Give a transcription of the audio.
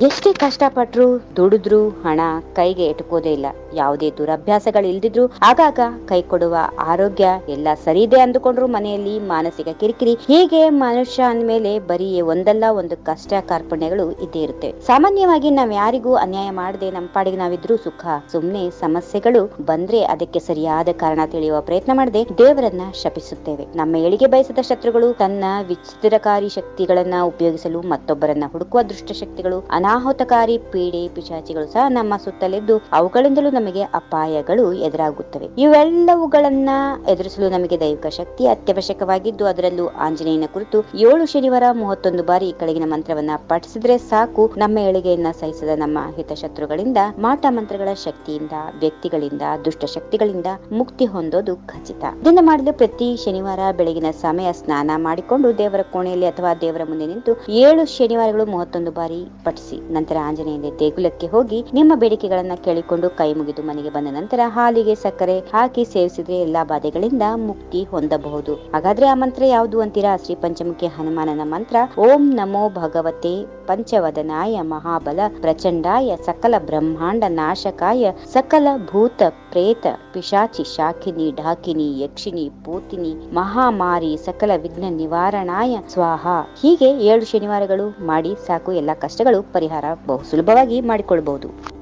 ಎಷ್ಟೇ ಕಷ್ಟಪಟ್ರು ದುಡಿದ್ರು ಹಣ ಕೈಗೆ ಎಟುಕೋದೇ ಇಲ್ಲ. ಯಾವುದೇ ದುರಭ್ಯಾಸಗಳು ಇಲ್ದಿದ್ರು ಆಗಾಗ ಕೈ ಕೊಡುವ ಆರೋಗ್ಯ ಎಲ್ಲ ಸರಿ ಇದೆ ಅಂದುಕೊಂಡ್ರು ಮನೆಯಲ್ಲಿ ಮಾನಸಿಕ ಕಿರಿಕಿರಿ. ಹೀಗೆ ಮನುಷ್ಯ ಅಂದ್ಮೇಲೆ ಬರೀ ಒಂದಲ್ಲ, ಒಂದು ಕಷ್ಟ ಕಾರ್ಪಣ್ಯಗಳು ಇದ್ದೇ ಇರುತ್ತೆ. ಸಾಮಾನ್ಯವಾಗಿ ನಾವ್ ಯಾರಿಗೂ ಅನ್ಯಾಯ ಮಾಡದೆ ನಮ್ಮ ಪಾಡಿಗೆ ನಾವಿದ್ರು ಸುಖ, ಸುಮ್ನೆ ಸಮಸ್ಯೆಗಳು ಬಂದ್ರೆ ಅದಕ್ಕೆ ಸರಿಯಾದ ಕಾರಣ ತಿಳಿಯುವ ಪ್ರಯತ್ನ ಮಾಡದೆ ದೇವರನ್ನ ಶಪಿಸುತ್ತೇವೆ. ನಮ್ಮ ಏಳಿಗೆ ಬಯಸದ ಶತ್ರುಗಳು ತನ್ನ ವಿಚಿತ್ರಕಾರಿ ಶಕ್ತಿಗಳನ್ನ ಉಪಯೋಗಿಸಲು ಮತ್ತೊಬ್ಬರನ್ನ ಹುಡುಕುವ ದುಷ್ಟ ಶಕ್ತಿಗಳು, ಅನಾಹುತಕಾರಿ ಪೀಡೆ, ಪಿಶಾಚಿಗಳು ಸಹ ನಮ್ಮ ಸುತ್ತಲಿದ್ದು ಅವುಗಳಿಂದಲೂ ನಮಗೆ ಅಪಾಯಗಳು ಎದುರಾಗುತ್ತವೆ. ಇವೆಲ್ಲವುಗಳನ್ನ ಎದುರಿಸಲು ನಮಗೆ ದೈವಿಕ ಶಕ್ತಿ ಅತ್ಯವಶ್ಯಕವಾಗಿದ್ದು, ಅದರಲ್ಲೂ ಆಂಜನೇಯನ ಕುರಿತು ಏಳು ಶನಿವಾರ ಮೂವತ್ತೊಂದು ಬಾರಿ ಕೆಳಗಿನ ಮಂತ್ರವನ್ನ ಪಠಿಸಿದ್ರೆ ಸಾಕು. ನಮ್ಮ ಏಳಿಗೆಯನ್ನ ಸಹಿಸದ ನಮ್ಮ ಹಿತಶತ್ರುಗಳಿಂದ, ಮಾಟ ಮಂತ್ರಗಳ ಶಕ್ತಿಯಿಂದ, ವ್ಯಕ್ತಿಗಳಿಂದ, ದುಷ್ಟ ಶಕ್ತಿಗಳಿಂದ ಮುಕ್ತಿ ಹೊಂದೋದು ಖಚಿತ. ಇದನ್ನ ಮಾಡಲು ಪ್ರತಿ ಶನಿವಾರ ಬೆಳಗಿನ ಸಮಯ ಸ್ನಾನ ಮಾಡಿಕೊಂಡು ದೇವರ ಕೋಣೆಯಲ್ಲಿ ಅಥವಾ ದೇವರ ಮುಂದೆ ನಿಂತು ಏಳು ಶನಿವಾರಗಳು ಮೂವತ್ತೊಂದು ಬಾರಿ ಪಠಿಸಿ, ನಂತರ ಆಂಜನೇಯ ದೇಗುಲಕ್ಕೆ ಹೋಗಿ ನಿಮ್ಮ ಬೇಡಿಕೆಗಳನ್ನ ಕೇಳಿಕೊಂಡು ಕೈ ಮುಗಿದು ಮನೆಗೆ ಬಂದ ನಂತರ ಹಾಲಿಗೆ ಸಕ್ಕರೆ ಹಾಕಿ ಸೇವಿಸಿದ್ರೆ ಎಲ್ಲಾ ಬಾಧೆಗಳಿಂದ ಮುಕ್ತಿ ಹೊಂದಬಹುದು. ಹಾಗಾದ್ರೆ ಆ ಮಂತ್ರ ಯಾವುದು ಅಂತೀರಾ? ಶ್ರೀ ಪಂಚಮುಖಿ ಹನುಮಾನನ ಮಂತ್ರ, ಓಂ ನಮೋ ಭಗವತೆ ಪಂಚವದನಾಯ ಮಹಾಬಲ ಪ್ರಚಂಡಾಯ ಸಕಲ ಬ್ರಹ್ಮಾಂಡ ನಾಶಕಾಯ ಸಕಲ ಭೂತ ಪ್ರೇತ ಪಿಶಾಚಿ ಶಾಖಿನಿ ಢಾಕಿನಿ ಯಕ್ಷಿಣಿ ಪೂತಿನಿ ಮಹಾಮಾರಿ ಸಕಲ ವಿಘ್ನ ನಿವಾರಣಾಯ ಸ್ವಾಹ. ಹೀಗೆ ಏಳು ಶನಿವಾರಗಳು ಮಾಡಿ ಸಾಕು ಎಲ್ಲಾ ಕಷ್ಟಗಳು ಪರಿಹಾರ ಬಹು ಸುಲಭವಾಗಿ ಮಾಡಿಕೊಳ್ಬಹುದು.